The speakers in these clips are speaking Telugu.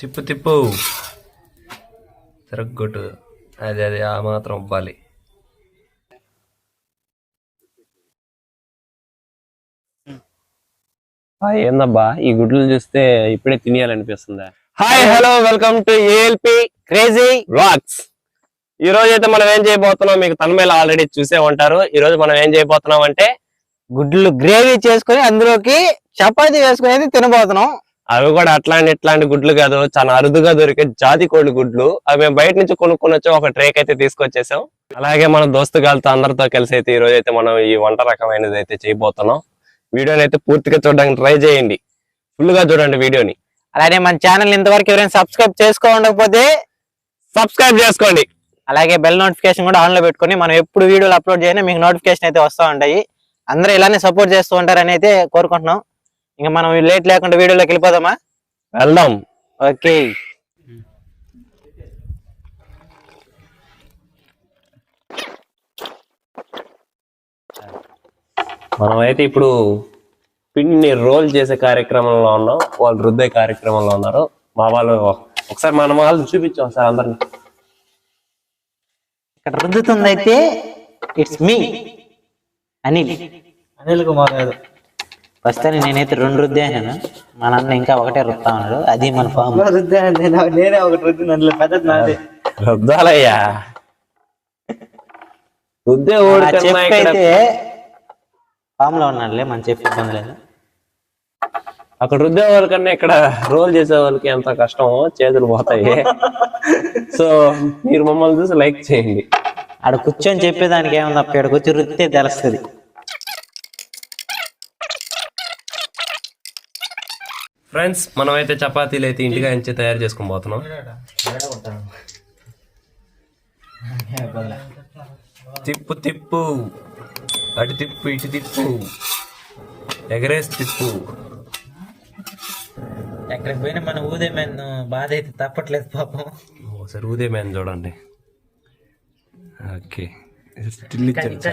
తిప్పు తిప్పు. తిరగొట్టు అది అది ఆ మాత్రం అవ్వాలి. ఏందబ్బా? ఈ గుడ్లు చూస్తే ఇప్పుడే తినేయాలనిపిస్తుందా? Hi hello welcome to ALP crazy vlogs ఈ రోజు అయితే మనం ఏం చేయబోతున్నాం? మీకు తనమేల ఆల్రెడీ చూసే ఉంటారు. ఈ రోజు మనం ఏం చేయబోతున్నాం అంటే గుడ్లు గ్రేవీ చేసుకొని అందులోకి చపాతీ వేసుకునేది తినబోతున్నాం. అవి కూడా అట్లాంటి ఇట్లాంటి గుడ్లు కాదు. చాలా అరుదుగా దొరికే జాతి కోడి గుడ్లు. అవి మేము బయట నుంచి కొనుక్కొని వచ్చి ఒక ట్రేక్ అయితే తీసుకొచ్చేసాం. అలాగే మన దోస్తుగాలతో అందరితో కలిసి అయితే ఈ రోజు అయితే మనం ఈ వంట రకమైనది అయితే చేయబోతున్నాం. వీడియోని అయితే పూర్తిగా చూడడానికి ట్రై చేయండి. ఫుల్గా చూడండి వీడియోని. అలానే మన ఛానల్ ఇంతవరకు ఎవరైనా సబ్స్క్రైబ్ చేసుకోకపోతే సబ్స్క్రైబ్ చేసుకోండి. అలాగే బెల్ నోటిఫికేషన్ కూడా ఆన్లో పెట్టుకొని మనం ఎప్పుడు వీడియోలు అప్లోడ్ చేయనా మీకు నోటిఫికేషన్ అయితే వస్తూ ఉంటాయి. అందరూ ఇలానే సపోర్ట్ చేస్తూ ఉంటారని అయితే కోరుకుంటున్నాం. ఇంకా మనం లేట్ లేకుండా వీడియోలోకి వెళ్ళిపోదామా? వెళ్దాం. ఓకే. మనం అయితే ఇప్పుడు పిండిని రోల్ చేసే కార్యక్రమంలో ఉన్నాం. వాళ్ళు రుద్దే కార్యక్రమంలో ఉన్నారు. మా వాళ్ళు ఒకసారి మన వాళ్ళు చూపించాం ఒకసారి అందరిని. ఇక్కడ రుద్దుతుంది అయితే ఇట్స్ మీ అనిల్. అనిల్ కుమార్ గారు. ప్రస్తుతానికి నేనైతే రెండు రుద్దాను మా నాన్న ఇంకా ఒకటే రుద్దా ఉన్నాడు. అది మన ఫామ్. రుద్దే నేను- నేనే ఒకటి రుద్ది పెద్దది నాదే. రుద్దాలయ్యా. రుద్దే అయితే ఫామ్లో ఉన్నాడులే మన చెఫ్ ఇబ్బంది లేదు. అక్కడ రుద్దే వాళ్ళకన్నా ఇక్కడ రోల్ చేసే వాళ్ళకి ఎంత కష్టమో చేతులు పోతాయి. సో మీరు మమ్మల్ని చూసి లైక్ చేయండి. ఆడ కూర్చొని చెప్పేదానికి ఏముంది అప్పుడు ఇక్కడ కూర్చొని రుద్దితే తెలుస్తుంది. ఫ్రెండ్స్ మనం అయితే చపాతీలు అయితే ఇంటిగా నుంచి తయారు చేసుకొని పోతున్నాం. తిప్పు తిప్పు. అటు తిప్పు ఇటు తిప్పు. ఎగరేసి తిప్పు. ఎక్కడికి పోయినా మన ఊదే మెన్ బాధ అయితే తప్పట్లేదు పాపం. ఒకసారి ఊదే మ్యాన్ చూడండి. ఓకే. స్టిల్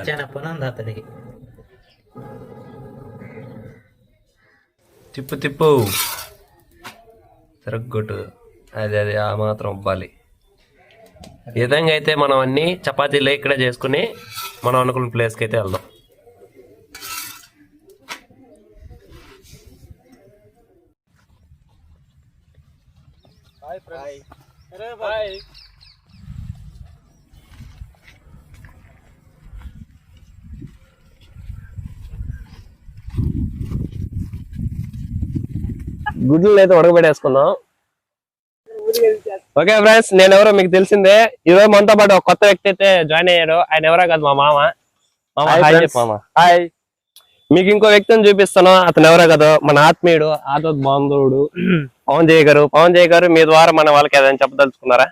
చాలా పని ఉంది అతనికి. తిప్పు తిప్పు. తిరగొట్టు అది అది ఆ మాత్రం అవ్వాలి. ఈ విధంగా అయితే మనం అన్ని చపాతీలు ఇక్కడే చేసుకుని మనం అనుకున్న ప్లేస్కి అయితే వెళ్దాం. గుడ్లు అయితే ఉడకబెట్టేసుకుందాం. ఓకే ఫ్రెండ్స్ నేను ఎవరో మీకు తెలిసిందే. ఈ రోజు మనతో పాటు ఒక కొత్త వ్యక్తి అయితే జాయిన్ అయ్యాడు. ఆయన ఎవరో కాదు మా మామ. మామ హాయ్ friends. చెప్పు మామ. హాయ్ మీకు ఇంకో వ్యక్తిని చూపిస్తాను. అతను ఎవరో కదా మన ఆత్మీయుడు ఆదత్ బాంధవుడు పవన్ జయ్ గారు. పవన్ జయ్ గారు మీ ద్వారా మన వాళ్ళకి ఏదైనా చెప్పదలుచుకున్నారా?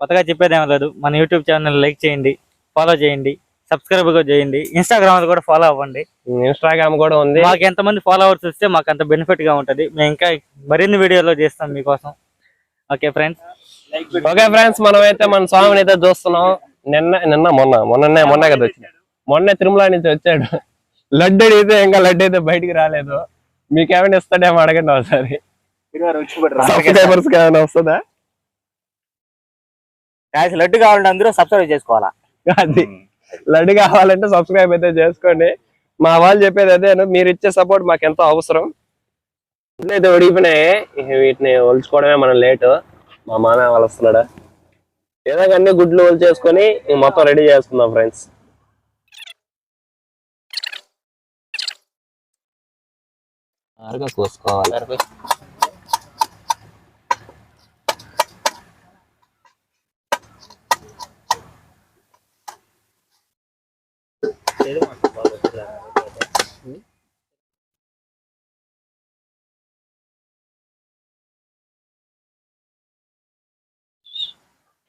కొత్తగా చెప్పేది ఏం లేదు. మన యూట్యూబ్ ఛానల్ లైక్ చేయండి ఫాలో చేయండి. సబ్స్క్రైబ్ కూడా చేయండి. ఇన్స్టాగ్రామ్ కూడా ఫాలో అవ్వండి. ఇన్స్టాగ్రామ్ కూడా ఉంది. మాకు ఎంతమంది ఫాలోవర్స్ వస్తే మాకు అంత బెనిఫిట్గా ఉంటది. మేము ఇంకా మరిన్ని వీడియోలో చేస్తాం మీకోసం. ఓకే ఫ్రెండ్స్ ఓకే ఫ్రెండ్స్ మనం అయితే మన స్వామిని అయితే చూస్తున్నాం. నిన్న నిన్న మొన్న మొన్ననే మొన్న కదా వచ్చింది. మొన్నే తిరుమల నుంచి వచ్చాడు. లడ్డు అడిగితే ఇంకా లడ్డు అయితే బయటికి రాలేదు. మీకు ఏమైనా ఇస్తాడేమో అడగండి ఒకసారి. సబ్స్క్రైబర్స్ ఏమైనా వస్తుందా? లడ్డు కావాలంటే అందరూ సబ్స్క్రైబ్ చేసుకోవాలా? అది. లడ్డు కావాలంటే సబ్స్క్రైబ్ అయితే చేసుకోండి. మా వాళ్ళు చెప్పేది అదే మీరు ఇచ్చే సపోర్ట్ మాకు ఎంతో అవసరం. అయితే ఉడిగిపోయినాయి ఇక వీటిని ఒలుచుకోవడమే మనం లేటు మా మామ వాళ్ళు వస్తున్నాడా? ఏదో అన్ని గుడ్లు ఒలిచేసుకొని మొత్తం రెడీ చేసుకుందాం ఫ్రెండ్స్ కోసుకోవాలి.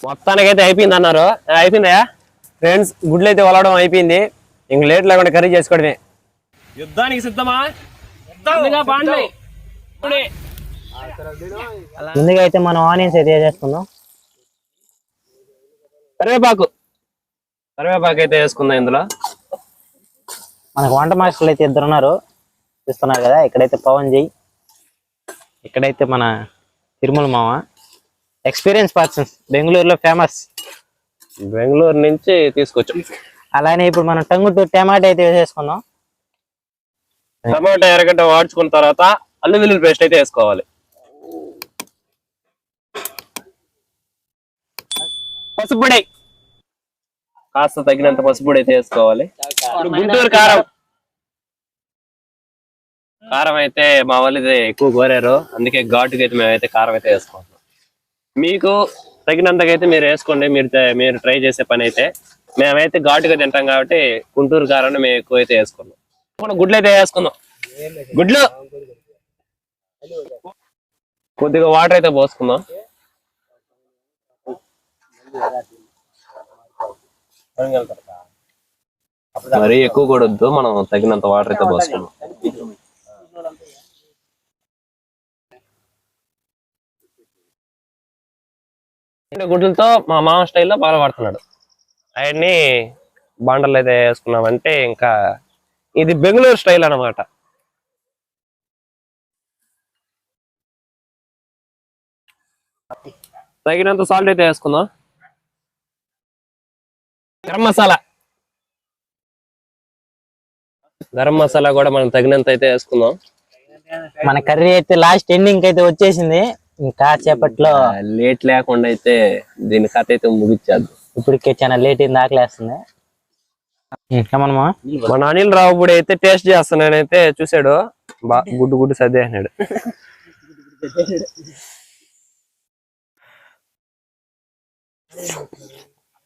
మొత్తానికి అయితే అయిపోయింది అన్నారు. అయిపోయిందా ఫ్రెండ్స్ గుడ్లు అయితే వలవడం అయిపోయింది. ఇంక లేట్ లేకుండా కర్రీ చేసుకోవడమే. యుద్ధానికి సిద్ధమా. ముందుగా అయితే మనం ఆనియన్స్ అయితే వేసేసుకుందాం. కరివేపాకు. కరివేపాకు అయితే వేసుకుందాం ఇందులో. మనకు వంట మాస్టర్లు అయితే ఇద్దరు ఉన్నారు. చూస్తున్నారు కదా ఇక్కడైతే పవన్ జై. ఇక్కడైతే మన తిరుమల మామ. ఎక్స్పీరియన్స్ పర్సన్ బెంగళూరులో ఫేమస్ బెంగళూరు నుంచి తీసుకొచ్చాం. అలానే ఇప్పుడు మనం టంగుటూరు టమాటా అయితే వేసేసుకుందాం. టమాటా ఎరగడ్డ వాడ్చుకున్న తర్వాత అల్లం వెల్లుల్లి పేస్ట్ అయితే వేసుకోవాలి. పసుపుడి కాస్త తగినంత పసుపుడి అయితే వేసుకోవాలి. గుంటూరు కారం. కారం అయితే మా వాళ్ళు ఎక్కువ కోరారు. అందుకే ఘాటుకి అయితే మేమైతే కారం అయితే వేసుకుంటాం మీకు తగినంతకైతే మీరు వేసుకోండి మీరు మీరు ట్రై చేసే పని అయితే మేమైతే ఘాటుగా తింటాం కాబట్టి గుంటూరు కారాన్ని మేము ఎక్కువ అయితే వేసుకున్నాం. మనం గుడ్లు అయితే వేసుకుందాం. గుడ్లు! కొద్దిగా వాటర్ అయితే పోసుకుందాం. మరీ ఎక్కువ కూడా వద్దు మనం తగినంత వాటర్ అయితే పోసుకుందాం. అంటే గుడ్లతో మా మామ స్టైల్లో బాగా పడుతున్నాడు ఆయన్ని బాండలు అయితే వేసుకున్నామంటే ఇంకా ఇది బెంగళూరు స్టైల్ అన్నమాట. తగినంత సాల్ట్ అయితే వేసుకుందాం. గరం మసాలా. గరం మసాలా కూడా మనం తగినంత అయితే వేసుకుందాం. మన కర్రీ అయితే లాస్ట్ ఎండింగ్ అయితే వచ్చేసింది. ఇంకా సేపట్లో లేట్ లేకుండా అయితే దీని కథ అయితే ముగిచ్చేద్దాం. ఇప్పటికే చాలా లేట్ అయింది ఆకలేస్తుంది. కమనమా మన అనిల్ రావు కూడా అయితే టేస్ట్ చేస్తున్నానైతే చూసాడు బా గుడ్డు గుడ్డు సర్దే అన్నాడు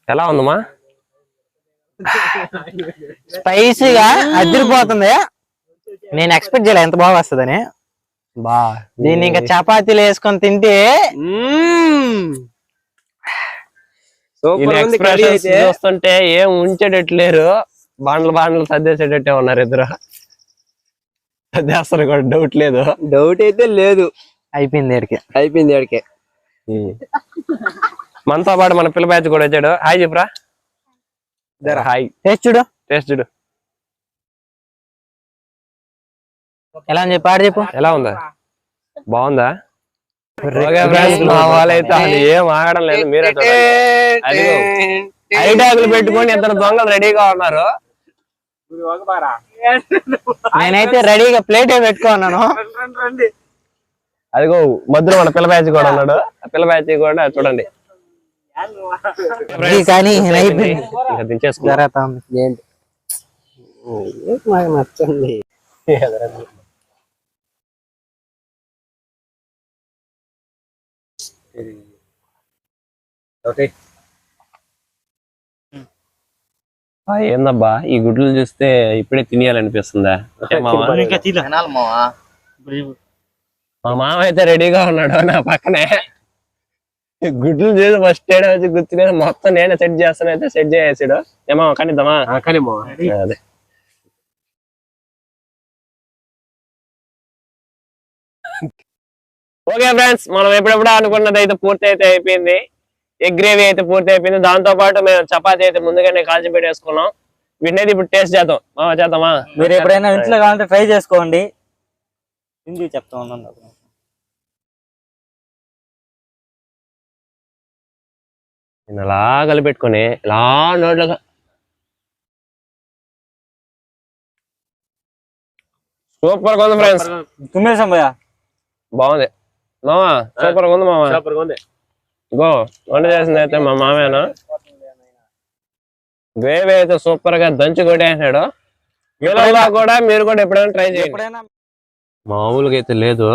ఎలా ఉందమ్మా? స్పైసీగా అదిరిపోతుంది. నేను ఎక్స్పెక్ట్ చేయలే ఎంత బాగా వస్తుందని. బా. దీన్ని ఇంకా చపాతీలు వేసుకొని తింటే చూస్తుంటే ఏం ఉంచేటట్లేరు. బాండ్లు బాండ్లు సర్దేసేటట్టే ఉన్నారు ఇద్దరు. సర్దేస్తారు కూడా డౌట్ లేదు. డౌట్ అయితే లేదు. అయిపోయింది ఏడికి అయిపోయింది ఆడికే మనతో పాటు మన పిల్ల బ్యాచ్ కూడా వచ్చాడు. హాయ్ చెప్పురా హాయ్ టేస్ట్ చూడు. టేస్ట్ చూడు. ఎలా అని చెప్పి ఆడ చెప్పు. ఎలా ఉందా? బాగుందా? ఏం ఆగడం లేదు మీరే ఐడాకులు పెట్టుకొని ఇద్దరు దొంగలు రెడీగా ఉన్నారు. నేనైతే రెడీగా ప్లేట్ పెట్టుకున్నాను అదిగో మధ్యలో మన పిల్ల బ్యాచ్ కూడా ఉన్నాడు. పిల్ల బ్యాచ్ కూడా చూడండి. కానీ ఇంకా ఆ, ఏందబ్బా ఈ గుడ్లు చూస్తే ఇప్పుడే తినేయాలనిపిస్తుందా? మా మామ అయితే రెడీగా ఉన్నాడు నా పక్కనే. ఈ గుడ్లు చూసి ఫస్ట్ ఏడా వచ్చి గుర్తునే మొత్తం నేనే సెట్ చేస్తాను అయితే సెట్ చేసాడు ఏమో కనిద్దామా? కానీ అదే. ఓకే ఫ్రెండ్స్ మనం ఎప్పుడెప్పుడు అనుకున్నది అయితే పూర్తి అయితే అయిపోయింది. ఎగ్ గ్రేవీ అయితే పూర్తి అయిపోయింది. దాంతో పాటు మేము చపాతీ అయితే ముందుగానే కాల్చి పెట్టేసుకున్నాం వీటిని అయితే ఇప్పుడు టేస్ట్ చేద్దాం. మామ చేద్దామా? మీరు ఎప్పుడైనా ఇంట్లో కావాలంటే ట్రై చేసుకోండి. చెప్తా ఉన్నాను నేను అలా కలిపెట్టుకొని ఇలా నోట్లుగా సూపర్గా ఉంది ఫ్రెండ్స్. తుమ్మేసాం భయ్యా. బాగుంది. మామా సూపర్గా ఉంది మామా సూపర్గా ఉంది. గో వంట చేసింది అయితే మా మామేనా గ్రేవీ అయితే సూపర్గా దంచి కొట్టేసాడు మీలో కూడా మీరు కూడా ఎప్పుడైనా ట్రై చేయండి. మామూలుగా అయితే లేదు.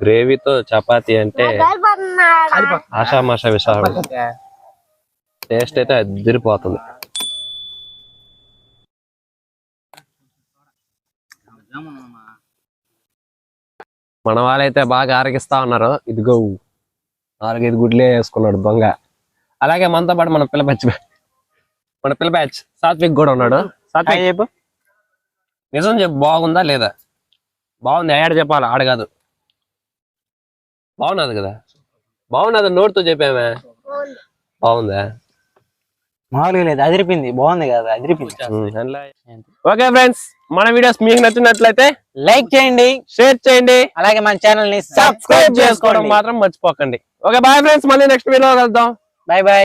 గ్రేవీతో చపాతీ అంటే ఆషా మాషా విశాఖ టేస్ట్ అయితే అదిరిపోతుంది. మన వాళ్ళైతే బాగా ఆరగిస్తా ఉన్నారు. ఇదిగో. నాలుగైదు గుడ్లే వేసుకున్నాడు దొంగ. అలాగే మనతో పాటు మన పిల్ల బ్యాచ్. మన పిల్ల బ్యాచ్ సాత్విక్ కూడా ఉన్నాడు. సాత్విక్ చెప్పు. నిజం చెప్పు బాగుందా లేదా? బాగుంది ఆడ చెప్పాలి ఆడ కాదు. బాగున్నది కదా? బాగున్నది నోటితో చెప్పామే. బాగుందా? మామూలుగా లేదు అదిరిపింది బాగుంది కదా అదిరిపింది ఓకే ఫ్రెండ్స్. మన వీడియోస్ మీకు నచ్చినట్లయితే లైక్ చేయండి షేర్ చేయండి అలాగే మన ఛానల్ని సబ్స్క్రైబ్ చేసుకోవడం మాత్రం మర్చిపోకండి. ఓకే బాయ్ ఫ్రెండ్స్ మళ్ళీ నెక్స్ట్ వీడియో కలుద్దాం. Bye bye.